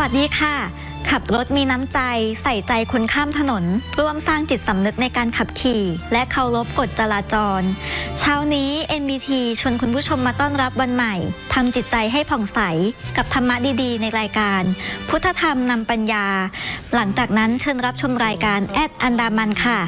วัสดีค่ะ ขับรถมีน้ำใจ ใส่ใจคนข้ามถนน ร่วมสร้างจิตสำนึกในการขับขี่ และเคารพกฎจราจร เช้านี้ NBT ชวนคุณผู้ชมมาต้อนรับวันใหม่ทำจิตใจให้ผ่องใส กับธรรมะดีๆ ในรายการ พุทธธรรมนำปัญญา หลังจากนั้นเชิญรับชมรายการแอดอันดามันค่ะ